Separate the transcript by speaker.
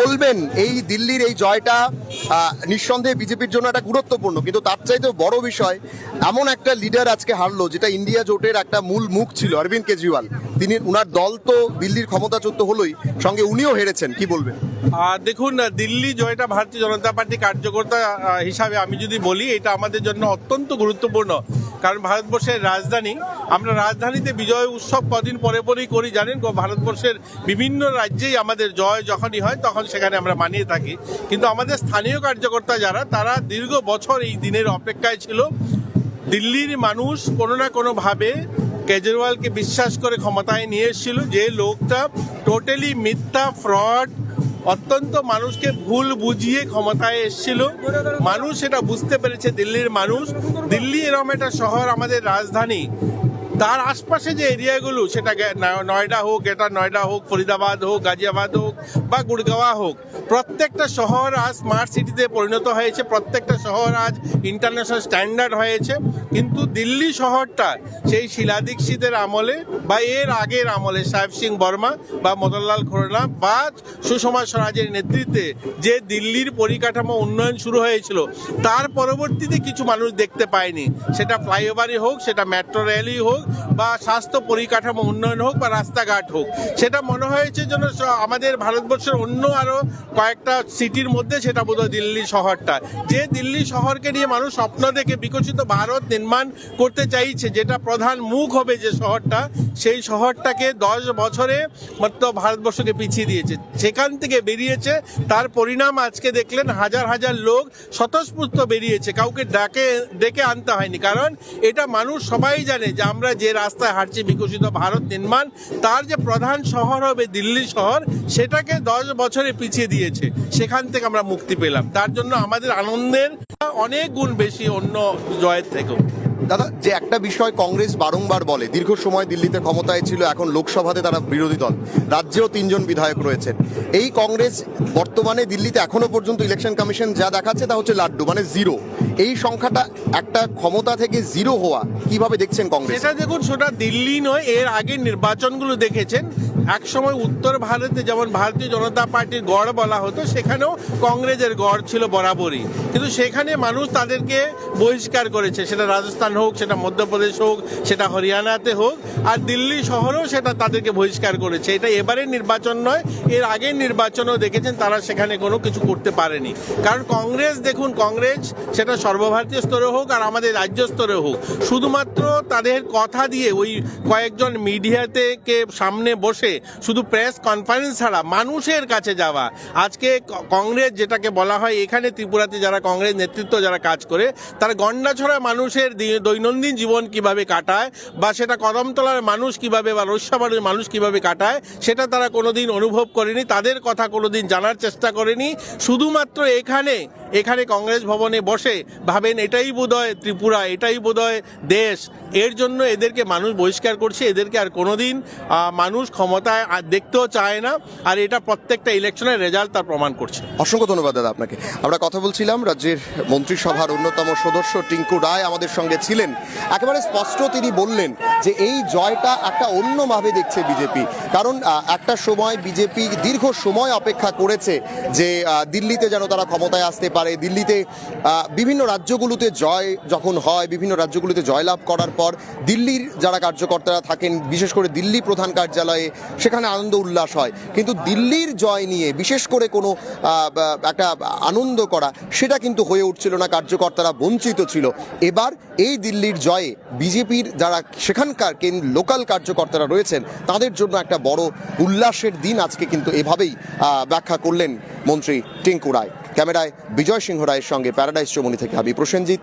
Speaker 1: বলবেন, এই দিল্লির এই জয়টা নিঃসন্দেহে বিজেপির জন্য একটা গুরুত্বপূর্ণ, কিন্তু তার চাইতেও বড় বিষয়, এমন একটা লিডার আজকে হারলো, যেটা ইন্ডিয়া জোটের একটা মূল মুখ ছিল, অরবিন্দ কেজরিওয়াল। তিনি, উনার দল তো দিল্লির ক্ষমতাচ্যুত হলোই, সঙ্গে উনিও হেরেছেন, কি বলবেন?
Speaker 2: দেখুন, দিল্লি জয়টা ভারতীয় জনতা পার্টি কার্যকর্তা হিসাবে আমি যদি বলি, এটা আমাদের জন্য অত্যন্ত গুরুত্বপূর্ণ। কারণ ভারতবর্ষের রাজধানী, আমরা রাজধানীতে বিজয় উৎসব কদিন পরে পরেই করি, জানেন? ভারতবর্ষের বিভিন্ন রাজ্যেই আমাদের জয় যখনই হয়, তখন সেখানে আমরা মানিয়ে থাকি। কিন্তু আমাদের স্থানীয় কার্যকর্তা যারা, তারা দীর্ঘ বছর এই দিনের অপেক্ষায় ছিল। দিল্লির মানুষ কোনো না কোনোভাবে কেজরিওয়ালকে বিশ্বাস করে ক্ষমতায় নিয়ে এসেছিল। যে লোকটা টোটালি মিথ্যা ফ্রড অত্যন্ত মানুষকে ভুল বুঝিয়ে ক্ষমতায় এসেছিল। মানুষ সেটা বুঝতে পেরেছে, দিল্লির মানুষ। দিল্লি এরম একটা শহর আমাদের রাজধানী। তার আশপাশে যে এরিয়াগুলো সেটা নয়ডা হোক, এটা নয়ডা হোক, ফরিদাবাদ হোক, গাজিয়াবাদ হোক, বা গুড়গাঁওয়া হোক, প্রত্যেকটা শহর আজ স্মার্ট সিটিতে পরিণত হয়েছে। প্রত্যেকটা শহর আজ ইন্টারন্যাশনাল স্ট্যান্ডার্ড হয়েছে। কিন্তু দিল্লি শহরটা সেই শিলা দীক্ষিতের আমলে বা এর আগের আমলে, সাহেব সিং বর্মা বা মদনলাল খোরনা বা সুষমা স্বরাজের নেতৃত্বে যে দিল্লির পরিকাঠামো উন্নয়ন শুরু হয়েছিল, তার পরবর্তীতে কিছু মানুষ দেখতে পায়নি। সেটা ফ্লাইওভারই হোক, সেটা মেট্রো রেলই হোক, বা স্বাস্থ্য পরিকাঠামো উন্নয়ন হোক, বা রাস্তাঘাট হোক। সেটা মনে হয়েছে যেন আমাদের ভারতবর্ষের অন্য আরও কয়েকটা সিটির মধ্যে সেটা বোধহয় দিল্লি শহরটা। যে দিল্লি শহরকে নিয়ে মানুষ স্বপ্ন দেখে বিকশিত ভারত নির্মাণ করতে চাইছে, যেটা প্রধান মুখ হবে যে শহরটা, সেই শহরটাকে দশ বছরে মাত্র ভারতবর্ষকে পিছিয়ে দিয়েছে। সেখান থেকে বেরিয়েছে, তার পরিণাম আজকে দেখলেন হাজার হাজার লোক স্বতঃস্ফূর্ত বেরিয়েছে। কাউকে ডাকে, ডেকে আনতে হয়নি। কারণ এটা মানুষ সবাই জানে যে আমরা যে রাস্তায় হাঁটছি, বিকশিত ভারত নির্মাণ, তার যে প্রধান শহর হবে দিল্লি শহর, সেটাকে দশ বছরে পিছিয়ে দিয়েছে। সেখান থেকে আমরা মুক্তি পেলাম। তার জন্য আমাদের আনন্দের অনেক গুণ বেশি অন্য জয়ের থেকেও।
Speaker 1: দাদা, যে একটা বিষয় কংগ্রেস বারংবার বলে, দীর্ঘ সময় দিল্লিতে ক্ষমতায় ছিল, এখন লোকসভাতে তারা বিরোধী দল, রাজ্যেও তিনজন বিধায়ক রয়েছেন। এই কংগ্রেস বর্তমানে দিল্লিতে এখনও পর্যন্ত ইলেকশন কমিশন যা দেখাচ্ছে তা হচ্ছে লাড্ডু মানে জিরো। এই সংখ্যাটা একটা ক্ষমতা থেকে জিরো হওয়া, কীভাবে দেখছেন কংগ্রেস?
Speaker 2: সেটা দেখুন সেটা দিল্লি নয়, এর আগে নির্বাচনগুলো দেখেছেন। এক সময় উত্তর ভারতে যেমন ভারতীয় জনতা পার্টির গড় বলা হতো, সেখানেও কংগ্রেসের গড় ছিল বরাবরই। কিন্তু সেখানে মানুষ তাদেরকে বহিষ্কার করেছে। সেটা রাজস্থান হোক, সেটা মধ্যপ্রদেশ হোক, সেটা হরিয়ানাতে হোক, আর দিল্লি শহরেও সেটা তাদেরকে বহিষ্কার করেছে। এটা এবারের নির্বাচন নয়, এর আগের নির্বাচনও দেখেছেন তারা সেখানে কোনো কিছু করতে পারেনি। কারণ কংগ্রেস, দেখুন, কংগ্রেস সেটা সর্বভারতীয় স্তরে হোক আর আমাদের রাজ্য স্তরে হোক, শুধুমাত্র তাদের কথা দিয়ে ওই কয়েকজন মিডিয়াতে কে সামনে বসে শুধু প্রেস কনফারেন্স ছাড়া মানুষের কাছে যাওয়া। আজকে কংগ্রেস যেটাকে বলা হয়, এখানে ত্রিপুরাতে যারা কংগ্রেস নেতৃত্ব যারা কাজ করে, তারা গন্ডাছড়া মানুষের দৈনন্দিন জীবন কীভাবে কাটায় বা সেটা কদমতলার মানুষ কীভাবে বা রস্যাবাড়ির মানুষ কীভাবে কাটায়, সেটা তারা কোনোদিন অনুভব করেনি, তাদের কথা কোনোদিন জানার চেষ্টা করেনি। শুধুমাত্র এখানে এখানে কংগ্রেস ভবনে বসে ভাবেন এটাই বোধহয় ত্রিপুরা, এটাই বোধহয় দেশ। এর জন্য এদেরকে মানুষ বহিষ্কার করছে, এদেরকে আর কোনোদিন মানুষ ক্ষমতায় আর দেখতেও চায় না। আর এটা প্রত্যেকটা ইলেকশনের রেজাল্ট তার প্রমাণ করছে।
Speaker 1: অসংখ্য ধন্যবাদ দাদা আপনাকে। আমরা কথা বলছিলাম রাজ্যের মন্ত্রিসভার অন্যতম সদস্য টিঙ্কু রায় আমাদের সঙ্গে ছিলেন। একেবারে স্পষ্ট তিনি বললেন যে এই জয়টা একটা অন্যভাবে দেখছে বিজেপি। কারণ একটা সময় বিজেপি দীর্ঘ সময় অপেক্ষা করেছে যে দিল্লিতে যেন তারা ক্ষমতায় আসতে পারে। দিল্লিতে বিভিন্ন রাজ্যগুলোতে জয় যখন হয়, বিভিন্ন রাজ্যগুলোতে জয়লাভ করার পর দিল্লির যারা কার্যকর্তারা থাকেন, বিশেষ করে দিল্লি প্রধান কার্যালয়ে, সেখানে আনন্দ উল্লাস হয়। কিন্তু দিল্লির জয় নিয়ে, বিশেষ করে কোনো একটা আনন্দ করা, সেটা কিন্তু হয়ে উঠছিল না, কার্যকর্তারা বঞ্চিত ছিল। এবার এই দিল্লির জয়ে বিজেপির যারা সেখানকার লোকাল কার্যকর্তারা রয়েছেন, তাদের জন্য একটা বড় উল্লাসের দিন আজকে কিন্তু এভাবেই ব্যাখ্যা করলেন মন্ত্রী টিঙ্কু রায়। ক্যামেরায় বিজয় সিংহ রায়ের সঙ্গে প্যারাডাইস চমুনি থেকে আমি প্রসেনজিৎ